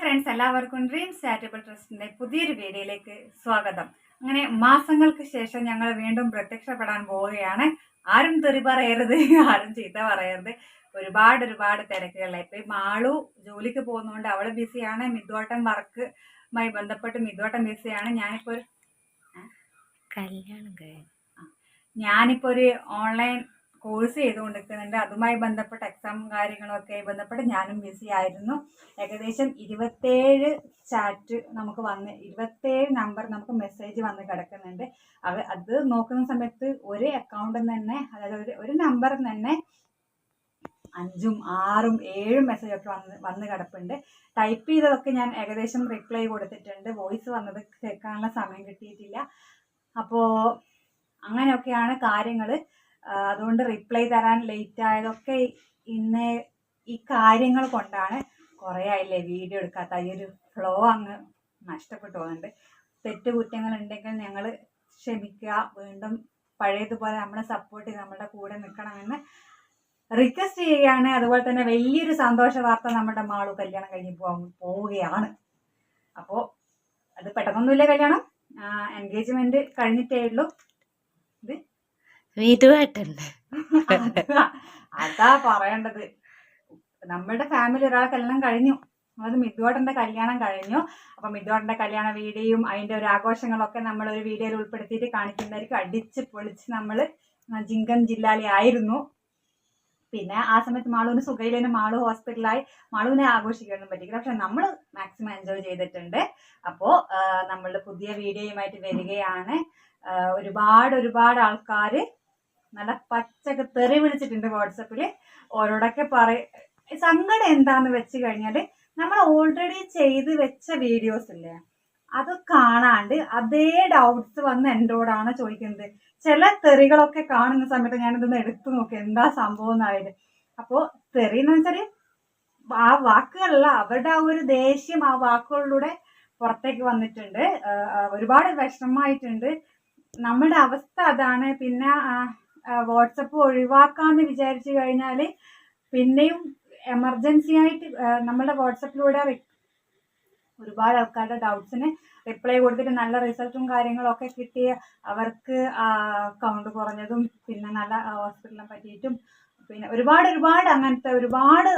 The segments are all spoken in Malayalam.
ഫ്രണ്ട്സ് എല്ലാവർക്കും ഡ്രീംസ് ചാരിറ്റബിൾ ട്രസ്റ്റിന്റെ പുതിയൊരു വീഡിയോയിലേക്ക് സ്വാഗതം. അങ്ങനെ മാസങ്ങൾക്ക് ശേഷം ഞങ്ങൾ വീണ്ടും പ്രത്യക്ഷപ്പെടാൻ പോവുകയാണ്. ആരും തെറി പറയരുത് ആരും ചീത്ത പറയരുത്. ഒരുപാട് ഒരുപാട് തിരക്കുകളിലായി ഇപ്പൊ മാളു ജോലിക്ക് പോകുന്നതുകൊണ്ട് അവൾ ബിസിയാണ് മിദ്വാട്ടം വർക്കുമായി ബന്ധപ്പെട്ട് മിദ്വാട്ടം ബിസിയാണ്. ഞാനിപ്പോ ഒരു കല്യാണം കഴിഞ്ഞു. ഞാനിപ്പോ ഒരു ഓൺലൈൻ കോഴ്സ് ചെയ്തുകൊണ്ടിരിക്കുന്നുണ്ട്. അതുമായി ബന്ധപ്പെട്ട എക്സാം കാര്യങ്ങളൊക്കെ ബന്ധപ്പെട്ട് ഞാനും ബിസി ആയിരുന്നു. ഏകദേശം ഇരുപത്തേഴ് ചാറ്റ് നമുക്ക് വന്ന് ഇരുപത്തേഴ് നമ്പർ നമുക്ക് മെസ്സേജ് വന്ന് കിടക്കുന്നുണ്ട്. അവ അത് നോക്കുന്ന സമയത്ത് ഒരു അക്കൗണ്ടിൽ തന്നെ അതായത് ഒരു ഒരു നമ്പറിൽ തന്നെ അഞ്ചും ആറും ഏഴും മെസ്സേജ് ഒക്കെ വന്ന് വന്ന് കിടപ്പുണ്ട്. ടൈപ്പ് ചെയ്തതൊക്കെ ഞാൻ ഏകദേശം റിപ്ലൈ കൊടുത്തിട്ടുണ്ട്. വോയിസ് വന്നത് കേൾക്കാനുള്ള സമയം കിട്ടിയിട്ടില്ല. അപ്പോൾ അങ്ങനെയൊക്കെയാണ് കാര്യങ്ങൾ അതുകൊണ്ട് റിപ്ലൈ തരാൻ ലേറ്റ് ആയതൊക്കെ ഇന്ന് ഈ കാര്യങ്ങൾ കൊണ്ടാണ് കുറേ ആയില്ലേ വീഡിയോ എടുക്കാത്ത. ഈ ഒരു ഫ്ലോ അങ്ങ് നഷ്ടപ്പെട്ടു പോകുന്നുണ്ട്. തെറ്റ് കുറ്റങ്ങൾ ഉണ്ടെങ്കിൽ ഞങ്ങൾ ക്ഷമിക്കുക. വീണ്ടും പഴയതുപോലെ നമ്മളെ സപ്പോർട്ട് ചെയ്ത് നമ്മുടെ കൂടെ നിൽക്കണമെന്ന് റിക്വസ്റ്റ് ചെയ്യുകയാണ്. അതുപോലെ തന്നെ വലിയൊരു സന്തോഷ വാർത്ത നമ്മുടെ മാളു കല്യാണം കഴിഞ്ഞ് പോവുകയാണ്. അപ്പോൾ അത് പെട്ടെന്നൊന്നുമില്ല കല്യാണം. എൻഗേജ്മെന്റ് കഴിഞ്ഞിട്ടേ ഉള്ളൂ. വിധുവായിട്ടുണ്ട് അതാ പറയേണ്ടത്. നമ്മുടെ ഫാമിലി ഒരാളെ കല്യാണം കഴിഞ്ഞു. അത് മിഥുവാട്ടന്റെ കല്യാണം കഴിഞ്ഞു. അപ്പൊ മിഥുവാട്ടന്റെ കല്യാണ വീഡിയോയും അതിന്റെ ഒരു ആഘോഷങ്ങളൊക്കെ നമ്മൾ ഒരു വീഡിയോയിൽ ഉൾപ്പെടുത്തിയിട്ട് കാണിക്കുന്നതായിരിക്കും. അടിച്ച് പൊളിച്ച് നമ്മൾ ജിങ്കൻ ജില്ലാലി ആയിരുന്നു. പിന്നെ ആ സമയത്ത് മാളുവിന് സുഖയിലേന് മാളു ഹോസ്പിറ്റലായി. മാളുവിനെ ആഘോഷിക്കാനൊന്നും പറ്റിയില്ല പക്ഷെ നമ്മൾ മാക്സിമം എൻജോയ് ചെയ്തിട്ടുണ്ട്. അപ്പോൾ നമ്മളുടെ പുതിയ വീഡിയോയുമായിട്ട് വരികയാണ്. ഒരുപാട് ഒരുപാട് ആൾക്കാർ നല്ല പച്ചക്ക് തെറി വിളിച്ചിട്ടുണ്ട് വാട്സപ്പിൽ ഓരോടൊക്കെ പറ സങ്കടം എന്താന്ന് വെച്ച് കഴിഞ്ഞാൽ നമ്മൾ ഓൾറെഡി ചെയ്ത് വെച്ച വീഡിയോസ് ഇല്ലേ? അത് കാണാണ്ട് അതേ ഡൗട്ട്സ് വന്ന് എന്നോടാണ് ചോദിക്കുന്നത്. ചില തെറികളൊക്കെ കാണുന്ന സമയത്ത് ഞാനിതൊന്ന് എടുത്തു നോക്കി എന്താ സംഭവം എന്നായത് അപ്പോ തെറി എന്ന് വെച്ചാൽ ആ വാക്കുകളല്ല അവരുടെ ആ ഒരു ദേഷ്യം ആ വാക്കുകളിലൂടെ പുറത്തേക്ക് വന്നിട്ടുണ്ട്. ഒരുപാട് വിഷമമായിട്ടുണ്ട്. നമ്മുടെ അവസ്ഥ അതാണ്. പിന്നെ വാട്സപ്പ് ഒഴിവാക്കാമെന്ന് വിചാരിച്ചു കഴിഞ്ഞാൽ പിന്നെയും എമർജൻസി ആയിട്ട് നമ്മുടെ വാട്സപ്പിലൂടെ ഒരുപാട് ആൾക്കാരുടെ ഡൗട്ട്സിന് റിപ്ലൈ കൊടുത്തിട്ട് നല്ല റിസൾട്ടും കാര്യങ്ങളൊക്കെ കിട്ടിയ കിട്ടി അവർക്ക് കൗണ്ട് കുറഞ്ഞതും പിന്നെ നല്ല ഹോസ്പിറ്റലിനെ പറ്റിയിട്ടും പിന്നെ ഒരുപാട് ഒരുപാട് അങ്ങനത്തെ ഒരുപാട്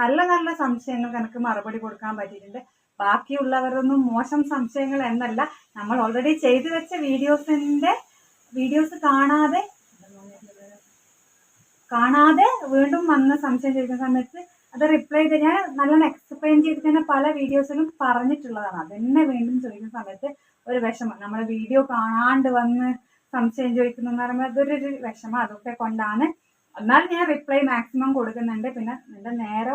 നല്ല നല്ല സംശയങ്ങൾക്ക് എനിക്ക് മറുപടി കൊടുക്കാൻ പറ്റിയിട്ടുണ്ട്. ബാക്കിയുള്ളവരൊന്നും മോശം സംശയങ്ങൾ എന്നല്ല. നമ്മൾ ഓൾറെഡി ചെയ്തു വെച്ച വീഡിയോസിന്റെ വീഡിയോസ് കാണാതെ കാണാതെ വീണ്ടും വന്ന് സംശയം ചോദിക്കുന്ന സമയത്ത് അത് റിപ്ലൈ ചെയ്ത് ഞാൻ നല്ലോണം എക്സ്പ്ലെയിൻ ചെയ്ത് തന്നെ പല വീഡിയോസിലും പറഞ്ഞിട്ടുള്ളതാണ്. അതെന്നെ വീണ്ടും ചോദിക്കുന്ന സമയത്ത് ഒരു വിഷമം. നമ്മുടെ വീഡിയോ കാണാണ്ട് വന്ന് സംശയം ചോദിക്കുന്നു എന്ന് പറയുമ്പോൾ അതൊരു വിഷമം. അതൊക്കെ കൊണ്ടാണ്. എന്നാലും ഞാൻ റിപ്ലൈ മാക്സിമം കൊടുക്കുന്നുണ്ട്. പിന്നെ എന്റെ നേരെ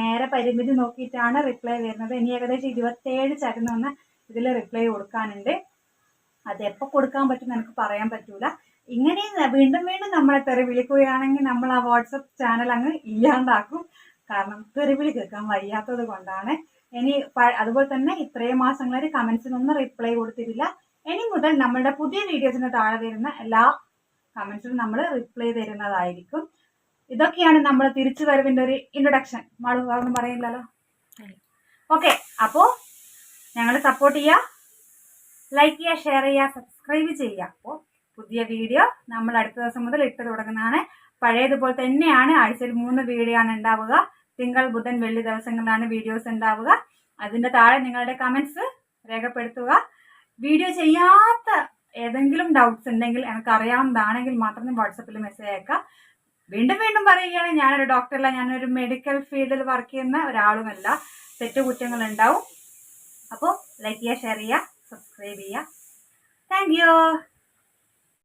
നേരെ പരിമിതി നോക്കിയിട്ടാണ് റിപ്ലൈ വരുന്നത്. ഇനി ഏകദേശം ഇരുപത്തേഴ് ചരുന്ന് ഇതിൽ റിപ്ലൈ കൊടുക്കാനുണ്ട്. അത് എപ്പോൾ കൊടുക്കാൻ പറ്റും എനിക്ക് പറയാൻ പറ്റൂല. ഇങ്ങനെ വീണ്ടും വീണ്ടും നമ്മളെ തെറി വിളിക്കുകയാണെങ്കിൽ നമ്മൾ ആ വാട്സപ്പ് ചാനൽ അങ്ങ് ഇല്ലാണ്ടാക്കും. കാരണം തെറി വിളി കേൾക്കാൻ വയ്യാത്തത് കൊണ്ടാണ്. ഇനി അതുപോലെ തന്നെ ഇത്രയും മാസങ്ങളിൽ കമന്റ്സിനൊന്നും റിപ്ലൈ കൊടുത്തിട്ടില്ല. ഇനി മുതൽ നമ്മളുടെ പുതിയ വീഡിയോസിന് താഴെ വരുന്ന എല്ലാ കമന്റ്സിനും നമ്മൾ റിപ്ലൈ തരുന്നതായിരിക്കും. ഇതൊക്കെയാണ് നമ്മൾ തിരിച്ചു വരവിന്റെ ഒരു ഇൻട്രൊഡക്ഷൻ മാളു വേറൊന്നും പറയില്ലല്ലോ ഓക്കെ അപ്പോ ഞങ്ങൾ സപ്പോർട്ട് ചെയ്യുക ലൈക്ക് ചെയ്യുക ഷെയർ ചെയ്യുക സബ്സ്ക്രൈബ് ചെയ്യുക. അപ്പോൾ പുതിയ വീഡിയോ നമ്മൾ അടുത്ത ദിവസം മുതൽ ഇട്ട് തുടങ്ങുന്നതാണ്. പഴയതുപോലെ തന്നെയാണ്. ആഴ്ചയിൽ മൂന്ന് വീഡിയോ ആണ് ഉണ്ടാവുക. തിങ്കൾ ബുധൻ വെള്ളി ദിവസങ്ങളിലാണ് വീഡിയോസ് ഉണ്ടാവുക. അതിന്റെ താഴെ നിങ്ങളുടെ കമന്റ്സ് രേഖപ്പെടുത്തുക. വീഡിയോ ചെയ്യാത്ത ഏതെങ്കിലും ഡൗട്ട്സ് ഉണ്ടെങ്കിൽ എനിക്ക് അറിയാവുന്നതാണെങ്കിൽ മാത്രം വാട്സപ്പിൽ മെസ്സേജ് അയക്കുക. വീണ്ടും വീണ്ടും പറയുകയാണ്. ഞാനൊരു ഡോക്ടറല്ല ഞാനൊരു മെഡിക്കൽ ഫീൽഡിൽ വർക്ക് ചെയ്യുന്ന ഒരാളുമല്ല. തെറ്റുകുറ്റങ്ങൾ ഉണ്ടാവും അപ്പോൾ ലൈക്ക് ചെയ്യുക ഷെയർ ചെയ്യുക സബ്സ്ക്രൈബ് ചെയ്യുക. താങ്ക്